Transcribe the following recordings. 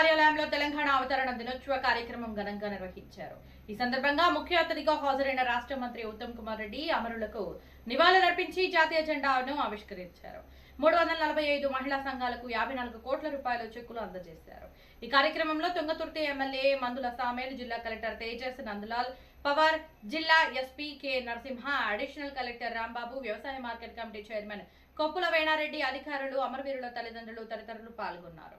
కార్యాలయంలో తెలంగాణ అవతరణ దినోత్సవ కార్యక్రమం ఘనంగా నిర్వహించారు. ఈ సందర్భంగా ముఖ్య అతిథిగా హాజరైన రాష్ట్ర మంత్రి ఉత్తమ్ కుమార్ రెడ్డి అమరులకు నివాళులర్పించి జాతీయ జెండాను ఆవిష్కరించారు. మూడు వందల నలభై ఐదు మహిళా సంఘాలకు యాభై నాలుగు కోట్ల రూపాయల చెక్కులు అందజేశారు. ఈ కార్యక్రమంలో తుంగతుర్తి ఎమ్మెల్యే మందుల సామేల్ జిల్లా కలెక్టర్ తేజస్ నందులాల్ పవార్ జిల్లా SP K Narasimha additional collector Rambabu వ్యవసాయ market committee chairman Koppula Venareddy అధికారులు అమరవీరుల తల్లిదండ్రులు తదితరులు పాల్గొన్నారు.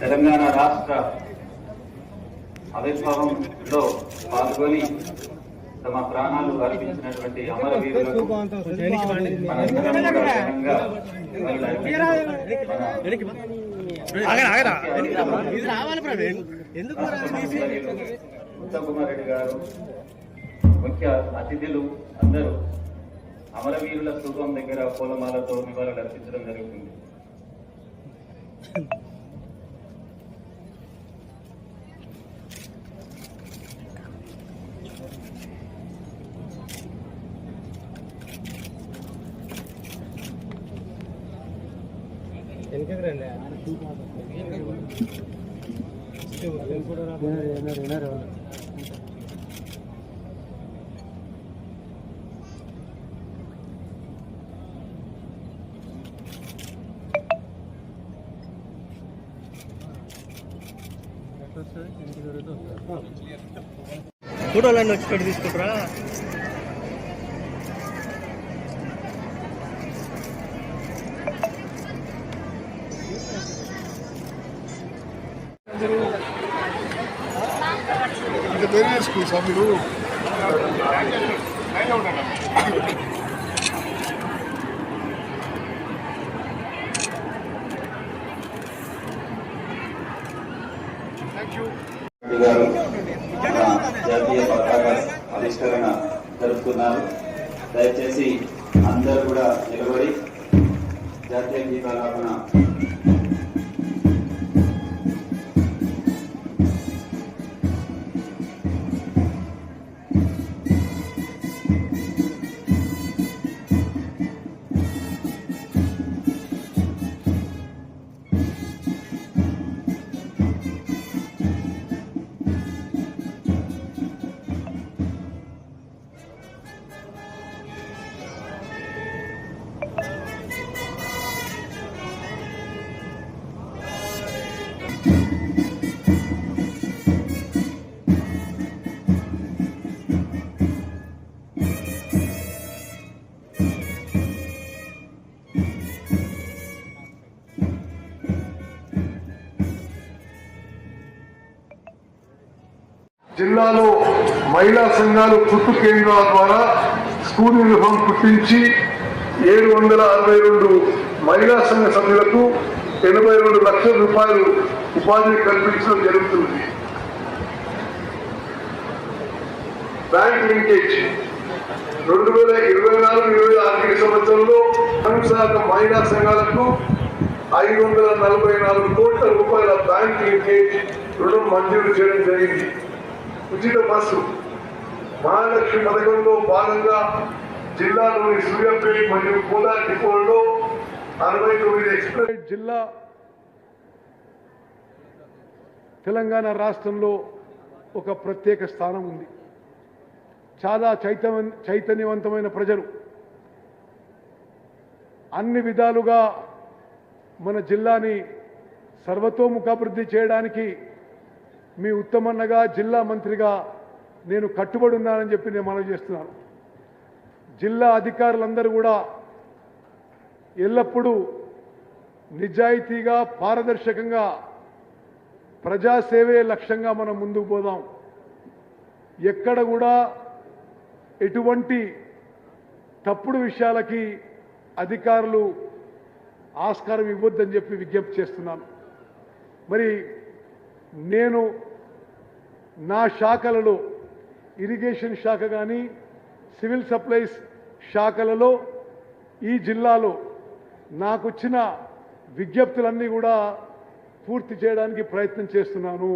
తెలంగాణ రాష్ట్ర ఆవిర్భావంలో పాల్గొని తమ ప్రాణాలు అర్పించినటువంటి అమరవీరులకు ఉత్తమ్ కుమార్ రెడ్డి గారు ముఖ్య అతిథులు అందరూ అమరవీరుల స్థూపం దగ్గర పూలమాలతో నివాళులు అర్పించడం జరుగుతుంది. వెనకకి ఫోటోలన్నీ వచ్చి తీసుకుంటారా? ఇంకా తెలియజేసుకో స్కూల్స్ మీరు గారు జాతీయ పతాక ఆవిష్కరణ జరుపుకున్నారు. దయచేసి అందరూ కూడా నిలబడి జాతీయ గీతాలాపన జిల్లాలో మహిళా సంఘాలు కుట్టు కేంద్రాల ద్వారా స్కూల్ యూనిఫామ్ కుట్టించి ఏడు వందల అరవై రెండు మహిళా సంఘ సభ్యులకు ఎనభై రెండు లక్షల రూపాయలు ఉపాధి కల్పించడం జరుగుతుంది. బ్యాంక్ లింకేజ్ రెండు వేల ఇరవై నాలుగు ఇరవై ఆర్థిక సంవత్సరంలో పన్నెండు మహిళా సంఘాలకు ఐదు వందల నలభై నాలుగు కోట్ల రూపాయల బ్యాంక్ లింకేజ్ రుణం మంజూరు చేయడం జరిగింది. ఉచిత బస్సు. మహాలక్ష్మి పథకంలో భాగంగా జిల్లాలోని సూర్యాపేట మరియు కోలా డిపోల్లో అరవై తొమ్మిది ఎక్స్ప్రెస్. జిల్లా తెలంగాణ రాష్ట్రంలో ఒక ప్రత్యేక స్థానం ఉంది. చాలా చైతన్య చైతన్యవంతమైన ప్రజలు. అన్ని విధాలుగా మన జిల్లాని సర్వతోముఖాభివృద్ధి చేయడానికి మీ ఉత్తమన్నగా జిల్లా మంత్రిగా నేను కట్టుబడి ఉన్నానని చెప్పి నేను మనవి చేస్తున్నాను. జిల్లా అధికారులందరూ కూడా ఎల్లప్పుడూ నిజాయితీగా పారదర్శకంగా ప్రజాసేవే లక్ష్యంగా మనం ముందుకు పోదాం. ఎక్కడ కూడా ఎటువంటి తప్పుడు విషయాలకి అధికారులు ఆస్కారం ఇవ్వద్దని చెప్పి విజ్ఞప్తి చేస్తున్నాను. మరి నేను నా శాఖలలో ఇరిగేషన్ శాఖ కానీ సివిల్ సప్లైస్ శాఖలలో ఈ జిల్లాలో నాకు వచ్చిన విజ్ఞప్తులన్నీ కూడా పూర్తి చేయడానికి ప్రయత్నం చేస్తున్నాను.